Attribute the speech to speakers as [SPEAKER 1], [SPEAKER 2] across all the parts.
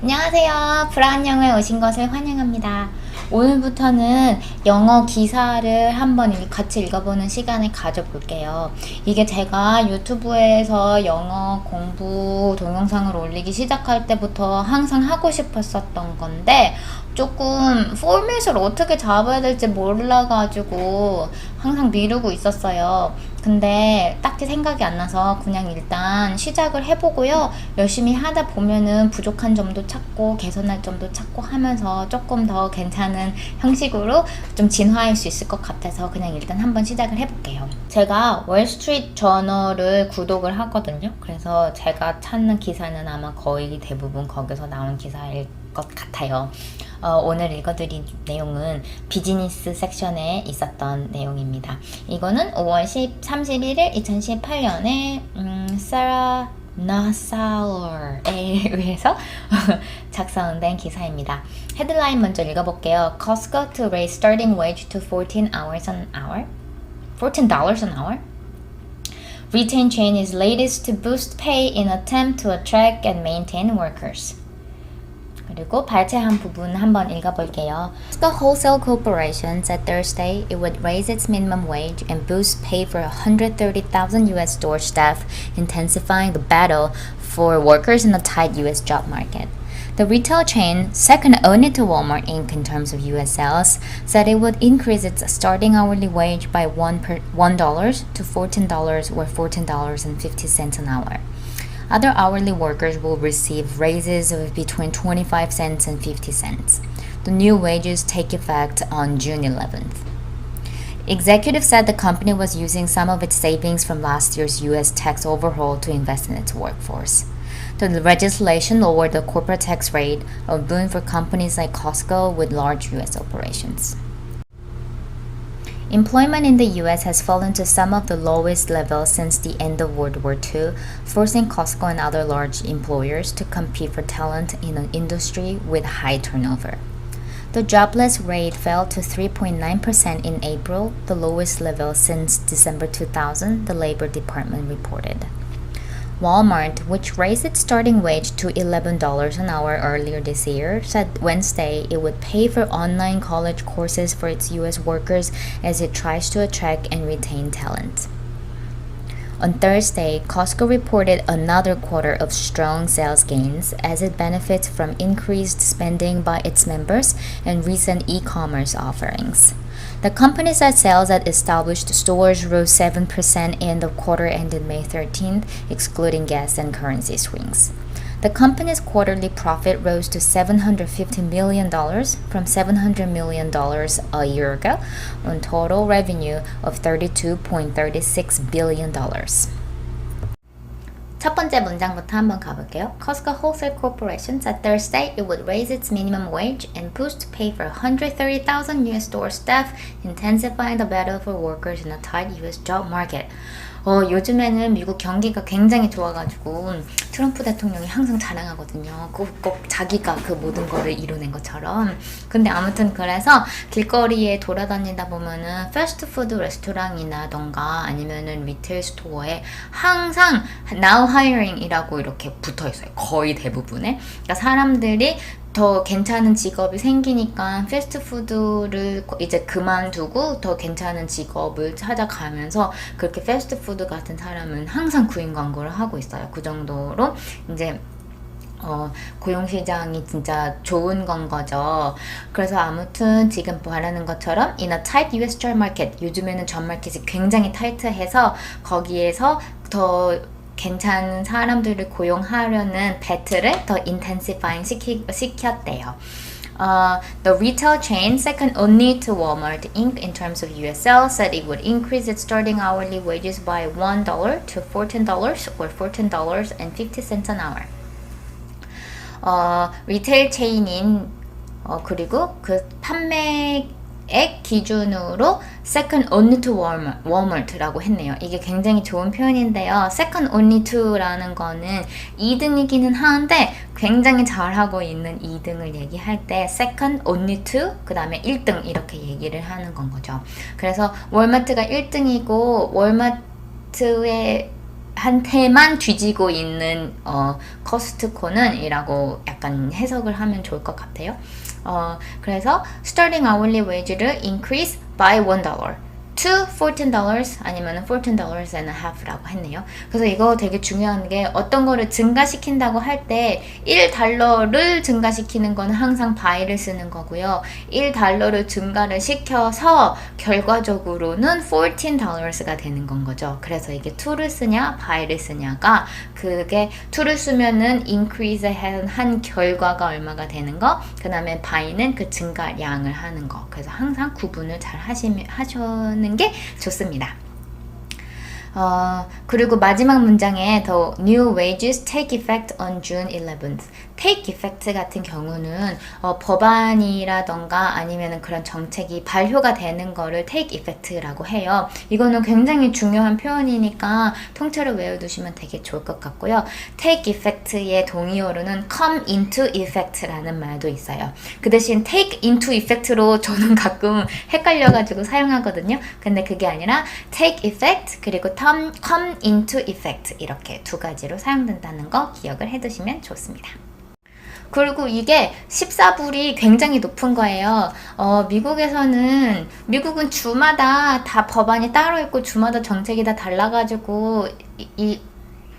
[SPEAKER 1] 안녕하세요. 영어에 오신 것을 환영합니다. 오늘부터는 영어 기사를 한번 읽- 같이 읽어보는 시간을 가져볼게요. 이게 제가 유튜브에서 영어 공부 동영상을 올리기 시작할 때부터 항상 하고 싶었었던 건데 조금 포맷을 어떻게 잡아야 될지 몰라가지고 항상 미루고 있었어요. 근데 딱히 생각이 안 나서 그냥 일단 시작을 해보고요. 열심히 하다 보면은 부족한 점도 찾고 개선할 점도 찾고 하면서 조금 더 괜찮은 형식으로 좀 진화할 수 있을 것 같아서 그냥 일단 한번 시작을 해볼게요. 제가 월스트리트 저널을 구독을 하거든요. 그래서 제가 찾는 기사는 아마 거의 대부분 거기서 나온 기사일 것 같아요. 어, 오늘 읽어드릴 내용은 비즈니스 섹션에 있었던 내용입니다. 이거는 5월 10, 31일 2018년에 음, 사라 나사워에 의해서 작성된 기사입니다. 헤드라인 먼저 읽어볼게요. Costco to raise starting wage to 14 hours an hour. 14 dollars an hour. Retail chain is latest to boost pay in attempt to attract and maintain workers. 그리고 발췌한 부분 한번 읽어볼게요. Costco Wholesale Corporation said Thursday it would raise its minimum wage and boost pay for 130,000 U.S. store staff, intensifying the battle for workers in the tight U.S. job market. The retail chain, second only to Walmart Inc. in terms of U.S. sales, said it would increase its starting hourly wage by one per, $1 to $14 or $14.50 an hour. Other hourly workers will receive raises of between 25 cents and 50 cents. The new wages take effect on June 11th. Executives said the company was using some of its savings from last year's U.S. tax overhaul to invest in its workforce. The legislation lowered the corporate tax rate, a boon for companies like Costco with large U.S. operations. Employment in the US has fallen to some of the lowest levels since the end of World War II, forcing Costco and other large employers to compete for talent in an industry with high turnover. The jobless rate fell to 3.9% in April, the lowest level since December 2000, the Labor Department reported. Walmart, which raised its starting wage to $11 an hour earlier this year, said Wednesday it would pay for online college courses for its U.S. workers as it tries to attract and retain talent. On Thursday, Costco reported another quarter of strong sales gains as it benefits from increased spending by its members and recent e commerce offerings. The company said sales at established stores rose 7% in the quarter ended May 13th, excluding gas and currency swings. The company's quarterly profit rose to $750 million from $700 million a year ago on total revenue of $32.36 billion. 첫 번째 문장부터 한번 가볼게요. Costco Wholesale Corporation said Thursday it would raise its minimum wage and boost pay for 130,000 U.S. store staff, intensifying the battle for workers in a tight U.S. job market. 어, 요즘에는 미국 경기가 굉장히 좋아가지고 트럼프 대통령이 항상 자랑하거든요. 꼭, 꼭 자기가 그 모든 거를 이뤄낸 것처럼. 근데 아무튼 그래서 길거리에 돌아다니다 보면은 패스트푸드 레스토랑이나던가 아니면은 리테일 스토어에 항상 now hiring이라고 이렇게 붙어 있어요. 거의 대부분에. 그러니까 사람들이 더 괜찮은 직업이 생기니까 패스트푸드를 이제 그만두고 더 괜찮은 직업을 찾아가면서 그렇게 패스트푸드 같은 사람은 항상 구인 광고를 하고 있어요. 그 정도로 이제 어, 고용시장이 진짜 좋은 건 거죠. 그래서 아무튼 지금 말하는 것처럼 in a tight US job 요즘에는 전 마켓이 굉장히 타이트해서 거기에서 더 괜찮은 사람들을 고용하려는 배틀을 더 인텐시파잉 시키, 시켰대요. Uh, the retail chain, second only to Walmart Inc. in terms of US sales, said it would increase its starting hourly wages by $1 to $14 or $14.50 an hour. 어, 리테일 체인인 어, 그리고 그 판매액 기준으로 second only to Walmart, Walmart라고 했네요. 이게 굉장히 좋은 표현인데요. second only to라는 거는 2등이기는 하는데 굉장히 잘하고 있는 2등을 얘기할 때 second only to 그 다음에 1등 이렇게 얘기를 하는 건 거죠. 그래서 월마트가 1등이고 월마트의 한테만 뒤지고 있는 어, 커스트코는 이라고 약간 해석을 하면 좋을 것 같아요. 어, 그래서 starting hourly wage를 increase by one dollar. to $14 아니면 $14 and a half라고 했네요. 그래서 이거 되게 중요한 게 어떤 거를 증가시킨다고 할 때 1달러를 증가시키는 거는 항상 by를 쓰는 거고요. 1달러를 증가를 시켜서 결과적으로는 $14가 되는 건 거죠. 그래서 이게 to를 쓰냐 by를 쓰냐가 그게 to를 쓰면은 increase 한, 한 결과가 얼마가 되는 거, 그 다음에 by는 그 증가량을 하는 거. 그래서 항상 구분을 잘 하시면 하시는 게 좋습니다. 어, 그리고 마지막 문장에 the new wages take effect on June 11th. Take effect 같은 경우는 어, 법안이라던가 아니면 그런 정책이 발효가 되는 거를 take effect라고 해요. 이거는 굉장히 중요한 표현이니까 통째로 외워두시면 되게 좋을 것 같고요. take effect의 동의어로는 come into effect라는 말도 있어요. 그 대신 take into effect로 저는 가끔 헷갈려가지고 사용하거든요. 근데 그게 아니라 take effect 그리고 come into effect 이렇게 두 가지로 사용된다는 거 기억을 해두시면 좋습니다. 그리고 이게 14불이 굉장히 높은 거예요. 어, 미국에서는, 미국은 주마다 다 법안이 따로 있고 주마다 정책이 다 달라가지고, 이, 이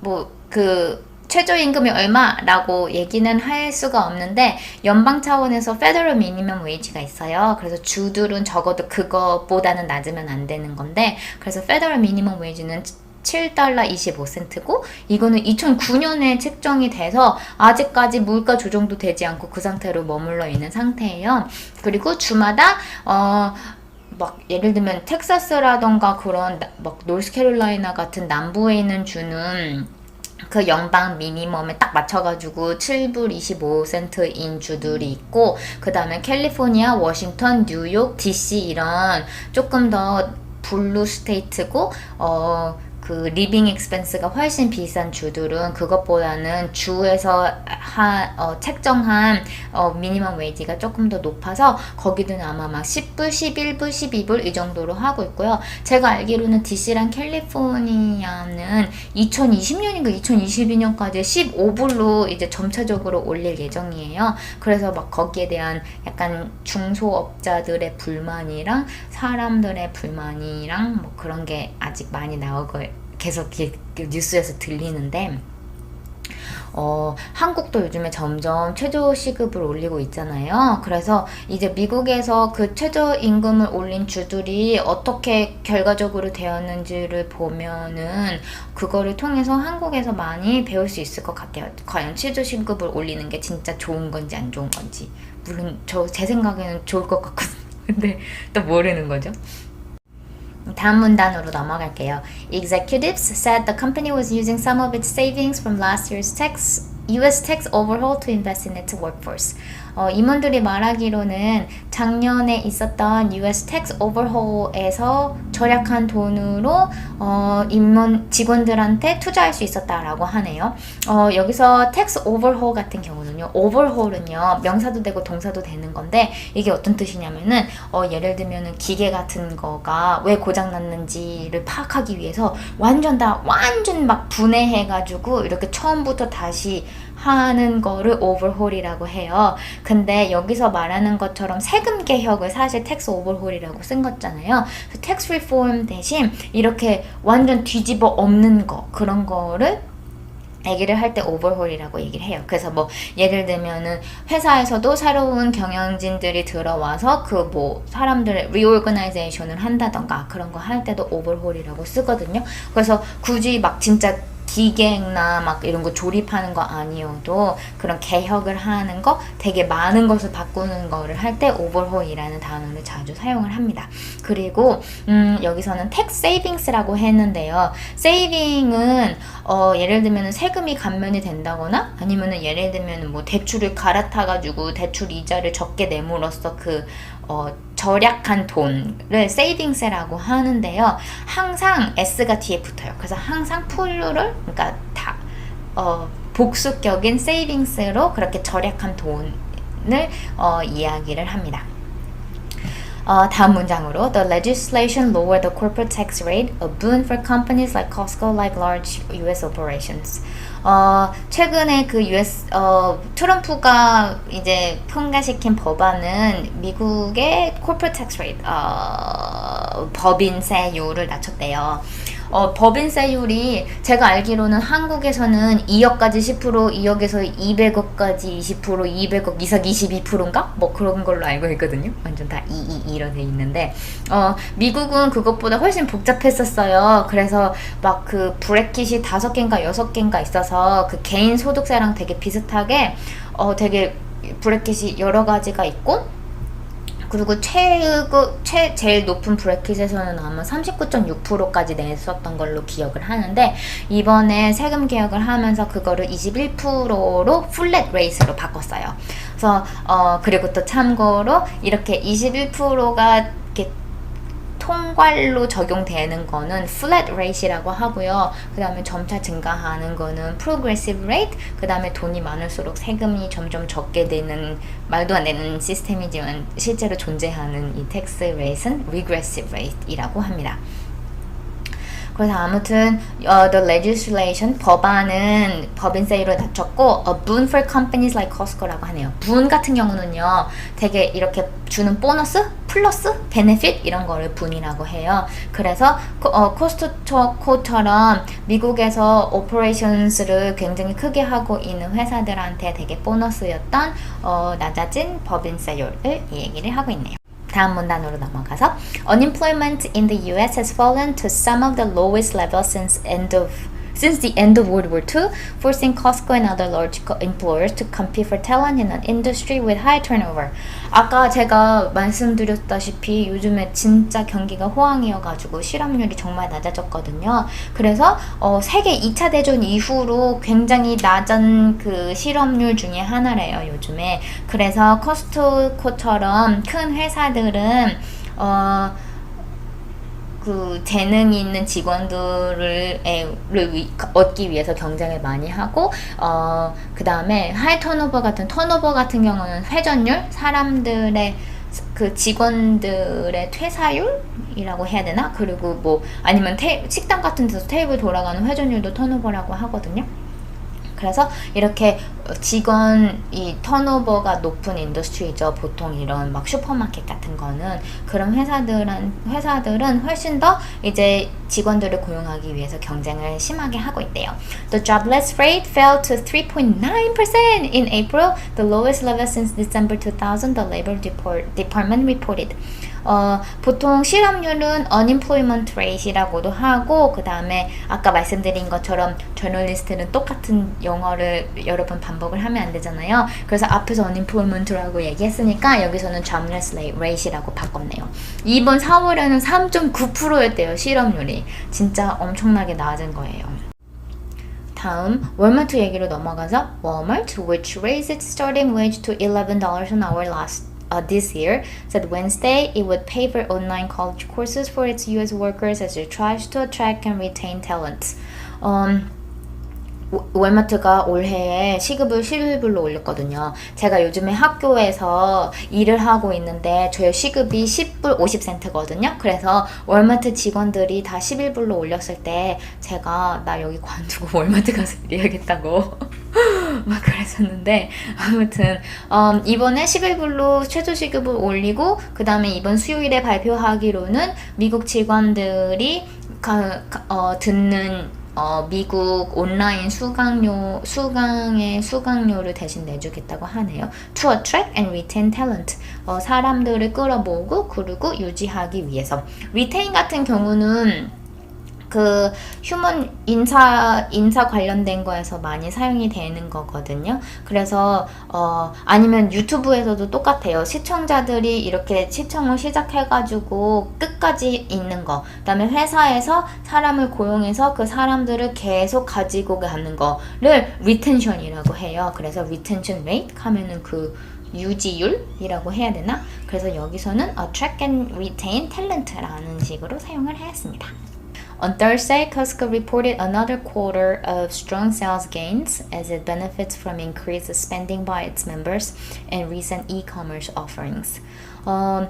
[SPEAKER 1] 뭐, 그, 최저임금이 얼마라고 얘기는 할 수가 없는데 연방 차원에서 페더럴 미니멈 웨이지가 있어요. 그래서 주들은 적어도 그거보다는 낮으면 안 되는 건데 그래서 페더럴 미니멈 웨이지는 7달러 25센트고 이거는 2009년에 책정이 돼서 아직까지 물가 조정도 되지 않고 그 상태로 머물러 있는 상태예요. 그리고 주마다 어, 막 예를 들면 텍사스라던가 그런 나- 막 노스캐롤라이나 같은 남부에 있는 주는 그 연방 미니멈에 딱 맞춰가지고 7불 25센트인 주들이 있고 그 다음에 캘리포니아, 워싱턴, 뉴욕, DC 이런 조금 더 블루 스테이트고 어. 그 리빙 익스펜스가 훨씬 비싼 주들은 그것보다는 주에서 하, 어, 책정한 어, 미니멈 웨이지가 조금 더 높아서 거기는 아마 막 10불, 11불, 12불 이 정도로 하고 있고요. 제가 알기로는 DC랑 캘리포니아는 2020년인가 2022년까지 15불로 이제 점차적으로 올릴 예정이에요. 그래서 막 거기에 대한 약간 중소업자들의 불만이랑 사람들의 불만이랑 뭐 그런 게 아직 많이 나오고 계속 뉴스에서 들리는데 어, 한국도 요즘에 점점 최저 시급을 올리고 있잖아요. 그래서 이제 미국에서 그 최저 임금을 올린 주들이 어떻게 결과적으로 되었는지를 보면은 그거를 통해서 한국에서 많이 배울 수 있을 것 같아요. 과연 최저 시급을 올리는 게 진짜 좋은 건지 안 좋은 건지. 물론 저 제 생각에는 좋을 것 같거든요. 근데 또 모르는 거죠. 다음 문단으로 넘어갈게요. Executives said the company was using some of its savings from last year's tax US tax overhaul to invest in its workforce. 어, 임원들이 말하기로는 작년에 있었던 US tax overhaul에서 절약한 돈으로 어, 임원 직원들한테 투자할 수 있었다라고 하네요. 어, 여기서 tax overhaul 같은 경우는요, overhaul은요 명사도 되고 동사도 되는 건데 이게 어떤 뜻이냐면은 어, 예를 들면은 기계 같은 거가 왜 고장 났는지를 파악하기 위해서 완전 다 완전 막 분해해가지고 이렇게 처음부터 다시 하는 거를 오버홀이라고 해요. 근데 여기서 말하는 것처럼 세금 개혁을 사실 텍스 오버홀이라고 쓴 거잖아요. 텍스 리폼 대신 이렇게 완전 뒤집어 엎는 거 그런 거를 얘기를 할 때 오버홀이라고 얘기를 해요. 그래서 뭐 예를 들면은 회사에서도 새로운 경영진들이 들어와서 그 뭐 사람들의 리오거나이제이션을 한다던가 그런 거 할 때도 오버홀이라고 쓰거든요. 그래서 굳이 막 진짜 기계나 막 이런 거 조립하는 거 아니어도 그런 개혁을 하는 거 되게 많은 것을 바꾸는 거를 할 때 오버홀이라는 단어를 자주 사용을 합니다. 그리고 음, 여기서는 텍 세이빙스라고 했는데요. 세이빙은 어, 예를 들면 세금이 감면이 된다거나 아니면은 예를 들면 뭐 대출을 갈아타 가지고 대출 이자를 적게 내므로써 그 어, 절약한 돈을 세이빙스라고 하는데요. 항상 s가 뒤에 붙어요. 그래서 항상 플루럴 그러니까 다 어, 복수격인 세이빙스로 그렇게 절약한 돈을 어, 이야기를 합니다. 어, 다음 문장으로 The legislation lowered the corporate tax rate, a boon for companies like Costco like large U.S. operations. 어, 최근에 그 US 어, 트럼프가 이제 통과시킨 법안은 미국의 corporate tax rate 어, 법인세율을 낮췄대요. 어, 법인세율이 제가 알기로는 한국에서는 2억까지 10%, 2억에서 200억까지 20%, 200억 이상 22%인가? 뭐 그런 걸로 알고 있거든요. 완전 다 2, 2, 2로 돼 있는데, 어, 미국은 그것보다 훨씬 복잡했었어요. 그래서 막 그 브레킷이 다섯 개인가 여섯 개인가 있어서 그 개인 소득세랑 되게 비슷하게, 어, 되게 브레킷이 여러 가지가 있고, 그리고 최고 최 제일 높은 브래킷에서는 아마 39.6%까지 냈었던 걸로 기억을 하는데 이번에 세금 개혁을 하면서 그거를 21%로 플랫 레이스로 바꿨어요. 그래서 어 그리고 또 참고로 이렇게 21%가 통괄로 적용되는 거는 flat rate이라고 하고요. 그 다음에 점차 증가하는 거는 progressive rate, 그 다음에 돈이 많을수록 세금이 점점 적게 되는 말도 안 되는 시스템이지만 실제로 존재하는 이 tax rate은 regressive rate이라고 합니다. 그래서 아무튼 uh, the legislation 법안은 법인세율을 낮췄고 a boon for companies like Costco라고 하네요. boon 같은 경우는요, 되게 이렇게 주는 보너스, 플러스, 베네핏 이런 거를 boon이라고 해요. 그래서 어, 코스트코처럼 미국에서 오퍼레이션스를 굉장히 크게 하고 있는 회사들한테 되게 보너스였던 어, 낮아진 법인세율을 얘기를 하고 있네요. 다음 문단으로 넘어가서 Unemployment in the US has fallen to some of the lowest levels since end of since the end of World War II, forcing Costco and other large employers to compete for talent in an industry with high turnover. 아까 제가 말씀드렸다시피 요즘에 진짜 경기가 호황이어가지고 실업률이 정말 낮아졌거든요. 그래서 어, 세계 2차 대전 이후로 굉장히 낮은 그 실업률 중에 하나래요, 요즘에. 그래서 코스트코처럼 큰 회사들은 어, 그 재능이 있는 직원들을 얻기 위해서 경쟁을 많이 하고 어, 그 다음에 하이 턴오버 같은 턴오버 같은 경우는 회전율 사람들의 그 직원들의 퇴사율이라고 해야 되나 그리고 뭐 아니면 테, 식당 같은 데서 테이블 돌아가는 회전율도 턴오버라고 하거든요. 그래서 이렇게 직원 이 턴오버가 높은 인더스트리죠. 보통 이런 막 슈퍼마켓 같은 거는 그런 회사들은 회사들은 훨씬 더 이제 직원들을 고용하기 위해서 경쟁을 심하게 하고 있대요. The jobless rate fell to 3.9% in April, the lowest level since December 2000, the Labor Department reported. 어, 보통 실업률은 unemployment rate이라고도 하고 그 다음에 아까 말씀드린 것처럼 저널리스트는 똑같은 영어를 여러 번 반복을 하면 안 되잖아요. 그래서 앞에서 unemployment라고 얘기했으니까 여기서는 jobless rate이라고 바꿨네요. 이번 4월에는 3.9%였대요. 실업률이 진짜 엄청나게 낮은 거예요. 다음 월마트 얘기로 넘어가서 Walmart, which raised starting wage to $11 an hour last uh, this year said Wednesday it would pay for online college courses for its U.S. workers as it tries to attract and retain talent. Um, 월마트가 올해에 시급을 11불로 올렸거든요. 제가 요즘에 학교에서 일을 하고 있는데 저희 시급이 10불 50센트거든요. 그래서 월마트 직원들이 다 11불로 올렸을 때 제가 나 여기 관두고 월마트 가서 일해야겠다고 막 그랬었는데 아무튼 음, 이번에 11불로 최저 시급을 올리고 그 다음에 이번 수요일에 발표하기로는 미국 직원들이 가, 가, 어, 듣는 어, 미국 온라인 수강료, 수강의 수강료를 대신 내주겠다고 하네요. To attract and retain talent. 어, 사람들을 끌어모으고 그리고 유지하기 위해서. retain 같은 경우는 그 휴먼 인사 인사 관련된 거에서 많이 사용이 되는 거거든요. 그래서 어 아니면 유튜브에서도 똑같아요. 시청자들이 이렇게 시청을 시작해 가지고 끝까지 있는 거. 그다음에 회사에서 사람을 고용해서 그 사람들을 계속 가지고 가는 거를 리텐션이라고 해요. 그래서 리텐션 레이트 하면은 그 유지율이라고 해야 되나? 그래서 여기서는 attract and retain talent라는 식으로 사용을 했습니다. On Thursday, Costco reported another quarter of strong sales gains as it benefits from increased spending by its members and recent e-commerce offerings. Um,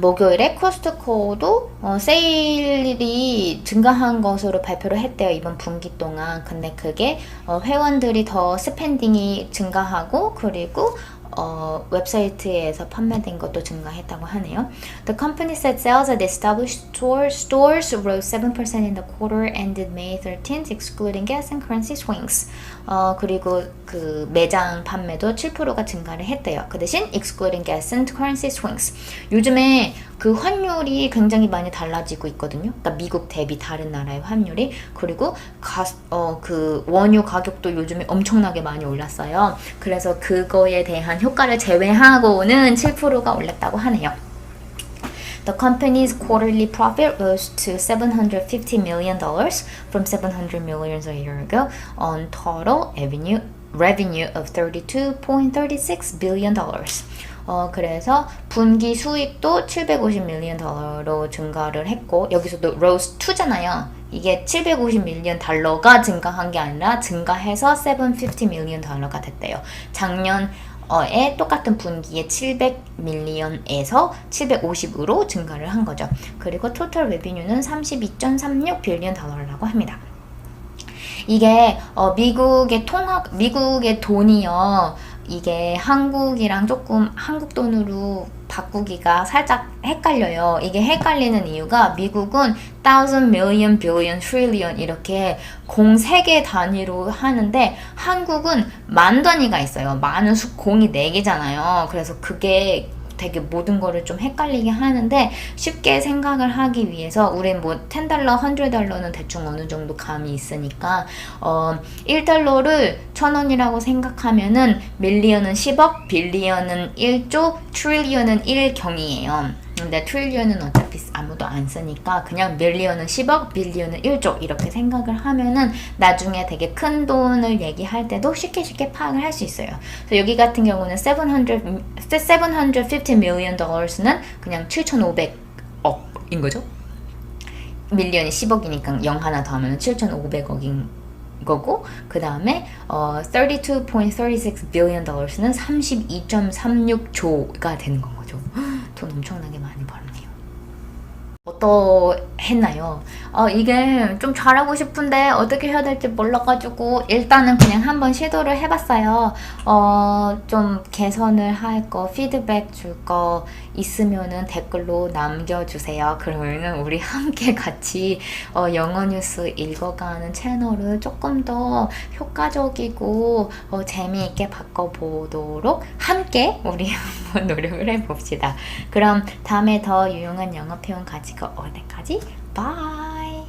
[SPEAKER 1] 목요일에 코스트코도 어, 세일이 증가한 것으로 발표를 했대요 이번 분기 동안 근데 그게 어, 회원들이 더 스펜딩이 증가하고 그리고 어, 웹사이트에서 판매된 것도 증가했다고 하네요. The company said sales at established store, stores rose 7% in the quarter ended May 13th, excluding gas and currency swings. 어, 그리고 그 매장 판매도 7%가 증가를 했대요. 그 대신 excluding gas and currency swings. 요즘에 그 환율이 굉장히 많이 달라지고 있거든요. 그러니까 미국 대비 다른 나라의 환율이 그리고 가, 어, 그 원유 가격도 요즘에 엄청나게 많이 올랐어요. 그래서 그거에 대한 효과를 제외하고는 7%가 올랐다고 하네요. The company's quarterly profit rose to $750 million from $700 million a year ago on total revenue revenue of 32.36 billion dollars. 어 그래서 분기 수익도 750 밀리언 달러로 증가를 했고 여기서도 rose 2잖아요. 이게 750 밀리언 달러가 증가한 게 아니라 증가해서 750 밀리언 달러가 됐대요. 작년 어에 똑같은 분기에 700 밀리언에서 750으로 증가를 한 거죠. 그리고 토탈 레비뉴는 32.36 빌리언 달러라고 합니다. 이게 어, 미국의 통화 미국의 돈이요. 이게 한국이랑 조금 한국 돈으로 바꾸기가 살짝 헷갈려요. 이게 헷갈리는 이유가 미국은 thousand, million, billion, trillion 이렇게 공 세 개 단위로 하는데 한국은 만 단위가 있어요. 수 공이 네 개잖아요. 그래서 그게 되게 모든 거를 좀 헷갈리게 하는데 쉽게 생각을 하기 위해서 우린 뭐 10달러, 100달러는 대충 어느 정도 감이 있으니까 어 1달러를 1000원이라고 생각하면은 밀리언은 10억, 빌리언은 1조, 트릴리언은 1경이에요. 근데 트릴리언은 어차피 아무도 안 쓰니까 그냥 밀리언은 10억, 빌리언은 1조 이렇게 생각을 하면은 나중에 되게 큰 돈을 얘기할 때도 쉽게 쉽게 파악을 할 수 있어요. 그래서 여기 같은 경우는 700, 750 million dollars는 그냥 7,500억인 거죠. 밀리언이 10억이니까 0 하나 더 하면 7,500억인 거고 그 다음에 어, 32.36 billion dollars는 32.36조가 되는 건 거죠. 돈 엄청나게 많이. 어떠했나요? 어, 이게 좀 잘하고 싶은데 어떻게 해야 될지 몰라가지고 일단은 그냥 한번 시도를 해봤어요. 어, 좀 개선을 할 거, 피드백 줄 거 있으면은 댓글로 남겨주세요. 그러면은 우리 함께 같이 어, 영어 뉴스 읽어가는 채널을 조금 더 효과적이고 어, 재미있게 바꿔보도록 함께 우리 한번 노력을 해봅시다. 그럼 다음에 더 유용한 영어 표현 가지 しくお願いバイ。